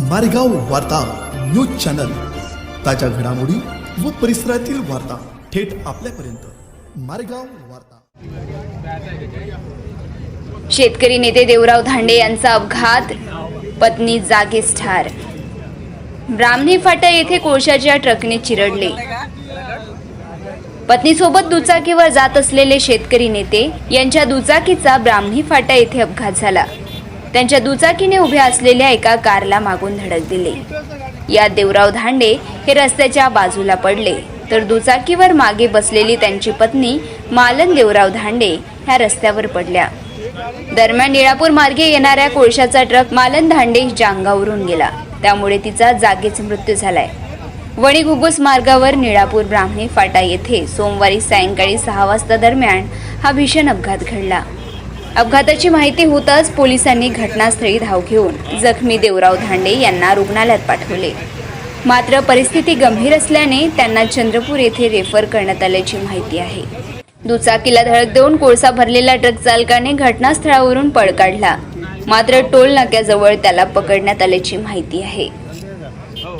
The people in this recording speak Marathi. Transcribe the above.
मारेगाव वार्ता न्यूज चॅनल. ताज्या घडामोडी व परिसरातील वार्ता थेट आपल्यापर्यंत. मारेगाव वार्ता. शेतकरी नेते देवराव धांडे यांचा अपघात पत्नी जागीच ठार. ब्राह्मणी फाटा येथे कोळशाच्या ट्रकने चिरडले. पत्नीसोबत दुचाकीवर जात असलेले शेतकरी नेते यांच्या दुचाकीचा ब्राह्मणी फाटा येथे अपघात झाला. त्यांच्या दुचाकीने उभ्या असलेल्या एका कारला मागून धडक दिली. यात देवराव धांडे हे रस्त्याच्या बाजूला पडले तर दुचाकीवर मागे बसलेली त्यांची पत्नी मालन देवराव धांडे ह्या रस्त्यावर पडल्या. दरम्यान निळापूर मार्गे येणाऱ्या कोळशाचा ट्रक मालन धांडे जांगावरून गेला. त्यामुळे तिचा जागीच मृत्यू झालाय. वणी घुगुस मार्गावर निळापूर ब्राह्मणी फाटा येथे सोमवारी सायंकाळी सहा वाजता दरम्यान हा भीषण अपघात घडला. अपघाताची माहिती होताच पोलिसांनी घटनास्थळी धाव घेऊन जखमी देवराव धांडे यांना रुग्णालयात पाठवले. मात्र परिस्थिती गंभीर असल्याने त्यांना चंद्रपूर येथे रेफर करण्यात आल्याची माहिती आहे. दुचाकीला धडक देऊन कोळसा भरलेला ट्रक चालकाने घटनास्थळावरून पळ काढला. मात्र टोल नाक्याजवळ त्याला पकडण्यात आल्याची माहिती आहे. हो.